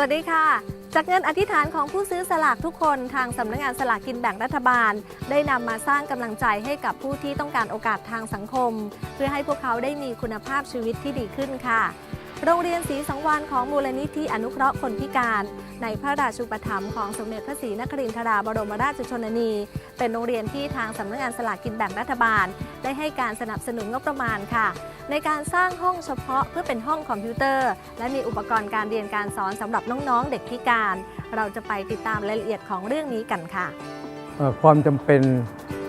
วัสดีค่ะ จากเงินอธิษฐานของผู้ซื้อสลากทุกคนทางสำนักงานสลากกินแบ่งรัฐบาล ได้นำมาสร้างกำลังใจให้กับผู้ที่ต้องการโอกาสทางสังคม เพื่อให้พวกเขาได้มีคุณภาพชีวิตที่ดีขึ้นค่ะ โรงเรียนศรีสังวานของมูลนิธิอนุเคราะห์คนพิการ ในพระราชูปถัมภ์ของสมเด็จพระศรีนครินทราบรมราชชนนี เป็นโรงเรียนที่ทางสำนักงานสลากกินแบ่งรัฐบาล ได้ให้การสนับสนุนงบประมาณค่ะ ในการสร้างห้องเฉพาะเพื่อเป็นห้องคอมพิวเตอร์ และมีอุปกรณ์การเรียนการสอนสำหรับน้องๆ เด็กพิการ เราจะไปติดตามรายละเอียดของเรื่องนี้กันค่ะความจำเป็น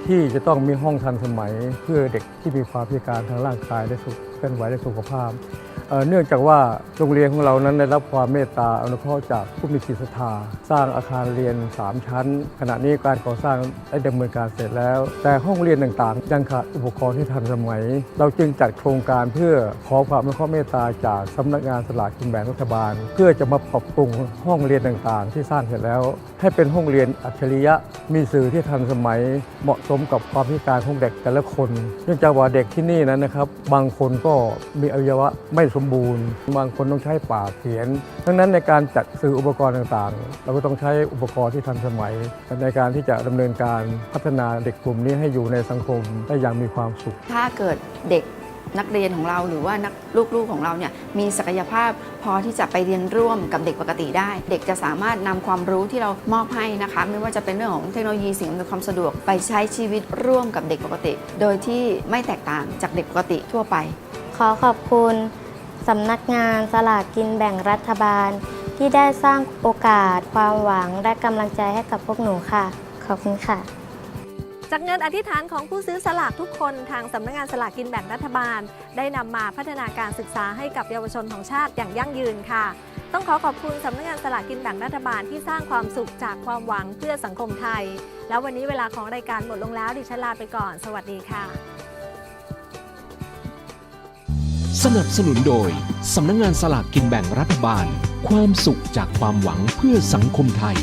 ที่จะต้องมีห้องทันสมัย เพื่อเด็กที่มีความพิการทางร่างกายและสุขเคลื่อนไหวและสุขภาพ เนื่องจากว่าโรงเรียนของเรานั้นได้รับความเมตตาอนุเคราะห์จากผู้มีจิตศรัทธาสร้างอาคารเรียน 3 ชั้น ขณะนี้การก่อสร้างได้ดำเนินการเสร็จแล้ว แต่ห้องเรียนต่างๆ ยังขาดอุปกรณ์ที่ทันสมัย เราจึงจัดโครงการเพื่อขอความอนุเคราะห์เมตตาจากสำนักงานสลากกินแบ่งรัฐบาล เพื่อจะมาปรับปรุงห้องเรียนต่างๆ ที่สร้างเสร็จแล้ว ให้เป็นห้องเรียนอัจฉริยะ มีสื่อที่ทันสมัย เหมาะสมกับความพิการของเด็กแต่ละคน เนื่องจากว่าเด็กที่นี่นั้นนะครับ บางคนก็มีอวัยวะไม่สมบูรณ์ บางคนต้องใช้ปากเขียนดังนั้นในการจัดซื้ออุปกรณ์ต่างๆ เราก็ต้องใช้อุปกรณ์ที่ทันสมัย ในการที่จะดำเนินการพัฒนาเด็กกลุ่มนี้ให้อยู่ในสังคมได้อย่างมีความสุข ถ้าเกิดเด็กนักเรียนของเราหรือว่านักลูกๆของเราเนี่ยมีศักยภาพพอที่จะไปเรียนร่วมกับเด็กปกติได้ เด็กจะสามารถนำความรู้ที่เรามอบให้นะคะ ไม่ว่าจะเป็นเรื่องของเทคโนโลยีสิ่งอำนวยความสะดวกไปใช้ชีวิตร่วมกับเด็กปกติ โดยที่ไม่แตกต่างจากเด็กปกติทั่วไป ขอขอบคุณ สำนักงานสลากกินแบ่งรัฐบาล ที่ได้สร้างโอกาส ความหวัง และกำลังใจให้กับพวกหนูค่ะ ขอบคุณค่ะ จากเงินอธิษฐานของผู้ซื้อสลากทุกคนทางสำนักงานสลากกินแบ่งรัฐบาล ได้นำมาพัฒนาการศึกษาให้กับเยาวชนของชาติอย่างยั่งยืนค่ะ ต้องขอขอบคุณสำนักงานสลากกินแบ่งรัฐบาลที่สร้างความสุขจากความหวังเพื่อสังคมไทย แล้ววันนี้เวลาของรายการหมดลงแล้วดิฉันลาไปก่อน สวัสดีค่ะ สนับสนุนโดย สำนักงงานสลากกินแบ่งรัฐบาล ความสุขจากความหวังเพื่อสังคมไทย